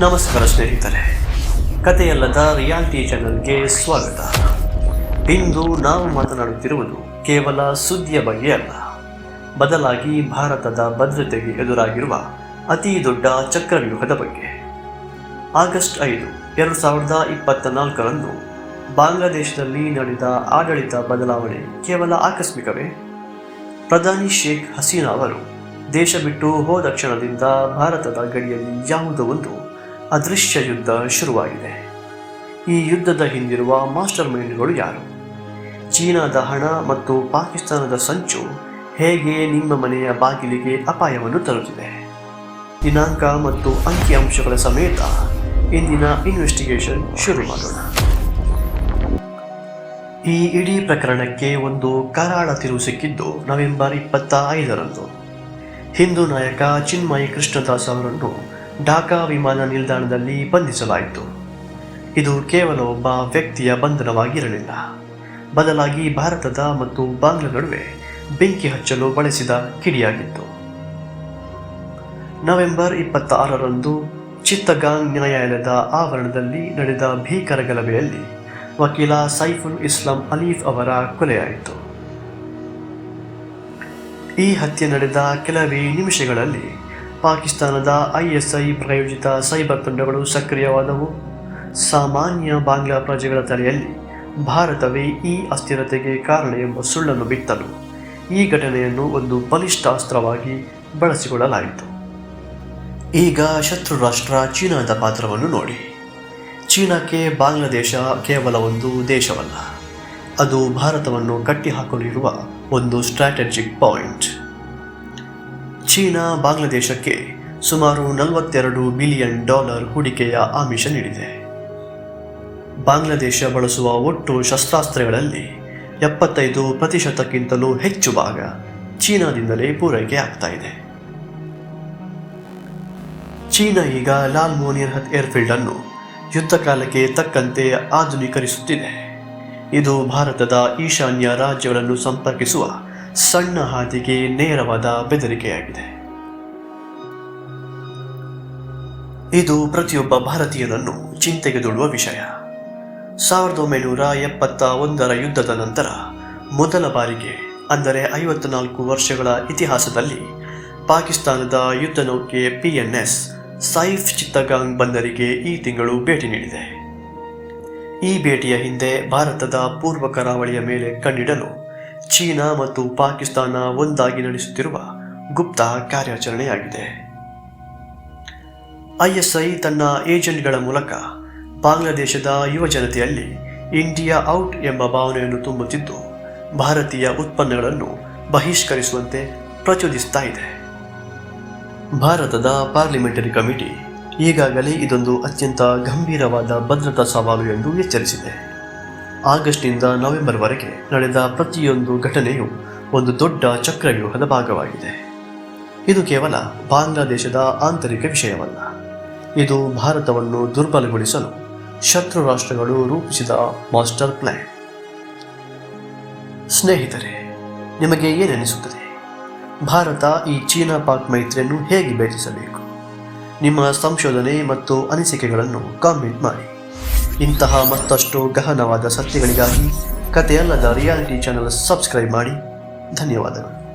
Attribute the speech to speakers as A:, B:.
A: ನಮಸ್ಕಾರ ಸ್ನೇಹಿತರೆ. ಕಥೆಯಲ್ಲದ ರಿಯಾಲಿಟಿ ಚಾನಲ್ಗೆ ಸ್ವಾಗತ. ಇಂದು ನಾವು ಮಾತನಾಡುತ್ತಿರುವುದು ಕೇವಲ ಸುದ್ದಿಯ ಬಗ್ಗೆ ಅಲ್ಲ. ಬದಲಾಗಿ ಭಾರತದ ಭದ್ರತೆಗೆ ಎದುರಾಗಿರುವ ಅತಿ ದೊಡ್ಡ ಚಕ್ರವ್ಯೂಹದ ಬಗ್ಗೆ. ಆಗಸ್ಟ್ ಐದು, ಎರಡು ಸಾವಿರದ ಇಪ್ಪತ್ತ ನಾಲ್ಕರಂದು ಬಾಂಗ್ಲಾದೇಶದಲ್ಲಿ ನಡೆದ ಆಡಳಿತ ಬದಲಾವಣೆ ಕೇವಲ ಆಕಸ್ಮಿಕವೇ? ಪ್ರಧಾನಿ ಶೇಖ್ ಹಸೀನಾ ಅವರು ದೇಶ ಬಿಟ್ಟು ಹೋದ ಕ್ಷಣದಿಂದ ಭಾರತದ ಗಡಿಯಲ್ಲಿ ಯಾವುದೋ ಒಂದು ಅದೃಶ್ಯ ಯುದ್ಧ ಶುರುವಾಗಿದೆ. ಈ ಯುದ್ಧದ ಹಿಂದಿರುವ ಮಾಸ್ಟರ್ ಮೈಂಡ್ಗಳು ಯಾರು? ಚೀನಾದ ಹಣ ಮತ್ತು ಪಾಕಿಸ್ತಾನದ ಸಂಚು ಹೇಗೆ ನಿಮ್ಮ ಮನೆಯ ಬಾಗಿಲಿಗೆ ಅಪಾಯವನ್ನು ತರುತ್ತಿದೆ? ದಿನಾಂಕ ಮತ್ತು ಅಂಕಿಅಂಶಗಳ ಸಮೇತ ಇಂದಿನ ಇನ್ವೆಸ್ಟಿಗೇಷನ್ ಶುರು ಮಾಡೋಣ. ಈ ಇಡೀ ಪ್ರಕರಣಕ್ಕೆ ಒಂದು ಕರಾಳ ತಿರುವು ಸಿಕ್ಕಿದ್ದು ನವೆಂಬರ್ ಇಪ್ಪತ್ತ ಐದರಂದು. ಹಿಂದೂ ನಾಯಕ ಚಿನ್ಮಯಿ ಕೃಷ್ಣದಾಸ್ ಅವರನ್ನು ಢಾಕಾ ವಿಮಾನ ನಿಲ್ದಾಣದಲ್ಲಿ ಬಂಧಿಸಲಾಯಿತು. ಇದು ಕೇವಲ ಒಬ್ಬ ವ್ಯಕ್ತಿಯ ಬಂಧನವಾಗಿರಲಿಲ್ಲ. ಬದಲಾಗಿ ಭಾರತದ ಮತ್ತು ಬಾಂಗ್ಲಾ ನಡುವೆ ಬೆಂಕಿ ಹಚ್ಚಲು ಬಳಸಿದ ಕಿಡಿಯಾಗಿತ್ತು. ನವೆಂಬರ್ ಇಪ್ಪತ್ತಾರರಂದು ಚಿತ್ತಗಾಂಗ್ ನ್ಯಾಯಾಲಯದ ಆವರಣದಲ್ಲಿ ನಡೆದ ಭೀಕರ ಗಲಭೆಯಲ್ಲಿ ವಕೀಲ ಸೈಫುಲ್ ಇಸ್ಲಾಂ ಅಲೀಫ್ ಅವರ ಕೊಲೆಯಾಯಿತು. ಈ ಹತ್ಯೆ ನಡೆದ ಕೆಲವೇ ನಿಮಿಷಗಳಲ್ಲಿ ಪಾಕಿಸ್ತಾನದ ಐಎಸ್ಐ ಪ್ರಾಯೋಜಿತ ಸೈಬರ್ ತಂಡಗಳು ಸಕ್ರಿಯವಾದವು. ಸಾಮಾನ್ಯ ಬಾಂಗ್ಲಾ ಪ್ರಜೆಗಳ ತಲೆಯಲ್ಲಿ ಭಾರತವೇ ಈ ಅಸ್ಥಿರತೆಗೆ ಕಾರಣ ಎಂಬ ಸುಳ್ಳನ್ನು ಬಿತ್ತಲು ಈ ಘಟನೆಯನ್ನು ಒಂದು ಬಲಿಷ್ಠ ಅಸ್ತ್ರವಾಗಿ ಬಳಸಿಕೊಳ್ಳಲಾಯಿತು. ಈಗ ಶತ್ರು ರಾಷ್ಟ್ರ ಚೀನಾದ ಪಾತ್ರವನ್ನು ನೋಡಿ. ಚೀನಾಕ್ಕೆ ಬಾಂಗ್ಲಾದೇಶ ಕೇವಲ ಒಂದು ದೇಶವಲ್ಲ. ಅದು ಭಾರತವನ್ನು ಕಟ್ಟಿಹಾಕಲಿರುವ ಒಂದು ಸ್ಟ್ರಾಟಜಿಕ್ ಪಾಯಿಂಟ್. ಚೀನಾ ಬಾಂಗ್ಲಾದೇಶಕ್ಕೆ ಸುಮಾರು ನಲವತ್ತೆರಡು ಬಿಲಿಯನ್ ಡಾಲರ್ ಹೂಡಿಕೆಯ ಆಮಿಷ ನೀಡಿದೆ. ಬಾಂಗ್ಲಾದೇಶ ಬಳಸುವ ಒಟ್ಟು ಶಸ್ತ್ರಾಸ್ತ್ರಗಳಲ್ಲಿ ಎಪ್ಪತ್ತೈದು ಪ್ರತಿಶತಕ್ಕಿಂತಲೂ ಹೆಚ್ಚು ಭಾಗ ಚೀನಾದಿಂದಲೇ ಪೂರೈಕೆ ಆಗ್ತಾ ಇದೆ. ಚೀನಾ ಈಗ ಲಾಲ್ ಮೋನಿಯರ್ಹತ್ ಏರ್ಫೀಲ್ಡ್ ಅನ್ನು ಯುದ್ಧ ಕಾಲಕ್ಕೆ ತಕ್ಕಂತೆ ಆಧುನೀಕರಿಸುತ್ತಿದೆ. ಇದು ಭಾರತದ ಈಶಾನ್ಯ ರಾಜ್ಯಗಳನ್ನು ಸಂಪರ್ಕಿಸುವ ಸಣ್ಣ ಹಾದಿಗೆ ನೇರವಾದ ಬೆದರಿಕೆಯಾಗಿದೆ. ಇದು ಪ್ರತಿಯೊಬ್ಬ ಭಾರತೀಯನನ್ನು ಚಿಂತೆಗೆ ದೊಡುವ ವಿಷಯ. ಸಾವಿರದ ಒಂಬೈನೂರ ಎಪ್ಪತ್ತ ಒಂದರ ಯುದ್ಧದ ನಂತರ, ಮೊದಲ ಬಾರಿಗೆ, ಅಂದರೆ ಐವತ್ನಾಲ್ಕು ವರ್ಷಗಳ ಇತಿಹಾಸದಲ್ಲಿ, ಪಾಕಿಸ್ತಾನದ ಯುದ್ಧ ನೌಕೆ ಪಿಎನ್ಎಸ್ ಸೈಫ್ ಚಿತ್ತಗಾಂಗ್ ಬಂದರಿಗೆ ಈ ತಿಂಗಳು ಭೇಟಿ ನೀಡಿದೆ. ಈ ಭೇಟಿಯ ಹಿಂದೆ ಭಾರತದ ಪೂರ್ವ ಕರಾವಳಿಯ ಮೇಲೆ ಕಣ್ಣಿಡಲು ಚೀನಾ ಮತ್ತು ಪಾಕಿಸ್ತಾನ ಒಂದಾಗಿ ನಡೆಸುತ್ತಿರುವ ಗುಪ್ತ ಕಾರ್ಯಾಚರಣೆಯಾಗಿದೆ. ಐಎಸ್ಐ ತನ್ನ ಏಜೆಂಟ್ಗಳ ಮೂಲಕ ಬಾಂಗ್ಲಾದೇಶದ ಯುವ ಜನತೆಯಲ್ಲಿ ಇಂಡಿಯಾ ಔಟ್ ಎಂಬ ಭಾವನೆಯನ್ನು ತುಂಬುತ್ತಿದ್ದು, ಭಾರತೀಯ ಉತ್ಪನ್ನಗಳನ್ನು ಬಹಿಷ್ಕರಿಸುವಂತೆ ಪ್ರಚೋದಿಸ್ತಾ ಇದೆ. ಭಾರತದ ಪಾರ್ಲಿಮೆಂಟರಿ ಕಮಿಟಿ ಈಗಾಗಲೇ ಇದೊಂದು ಅತ್ಯಂತ ಗಂಭೀರವಾದ ಭದ್ರತಾ ಸವಾಲು ಎಂದು ಎಚ್ಚರಿಸಿದೆ. ಆಗಸ್ಟ್ನಿಂದ ನವೆಂಬರ್ವರೆಗೆ ನಡೆದ ಪ್ರತಿಯೊಂದು ಘಟನೆಯು ಒಂದು ದೊಡ್ಡ ಚಕ್ರವ್ಯೂಹದ ಭಾಗವಾಗಿದೆ. ಇದು ಕೇವಲ ಬಾಂಗ್ಲಾದೇಶದ ಆಂತರಿಕ ವಿಷಯವಲ್ಲ. ಇದು ಭಾರತವನ್ನು ದುರ್ಬಲಗೊಳಿಸಲು ಶತ್ರು ರಾಷ್ಟ್ರಗಳು ರೂಪಿಸಿದ ಮಾಸ್ಟರ್ ಪ್ಲಾನ್. ಸ್ನೇಹಿತರೆ, ನಿಮಗೆ ಏನೆನಿಸುತ್ತದೆ? ಭಾರತ ಈ ಚೀನಾ ಪಾಕ್ ಮೈತ್ರಿಯನ್ನು ಹೇಗೆ ಭೇದಿಸಬೇಕು ನಿಮ್ಮ ಸಂಶೋಧನೆ ಮತ್ತು ಅನಿಸಿಕೆಗಳನ್ನು ಕಾಮೆಂಟ್ ಮಾಡಿ. ಇಂತಹ ಮತ್ತಷ್ಟು ಗಹನವಾದ ಸತ್ಯಗಳಿಗಾಗಿ ಕಥೆಯಲ್ಲದ ರಿಯಾಲಿಟಿ ಚಾನೆಲ್ ಸಬ್ಸ್ಕ್ರೈಬ್ ಮಾಡಿ. ಧನ್ಯವಾದಗಳು.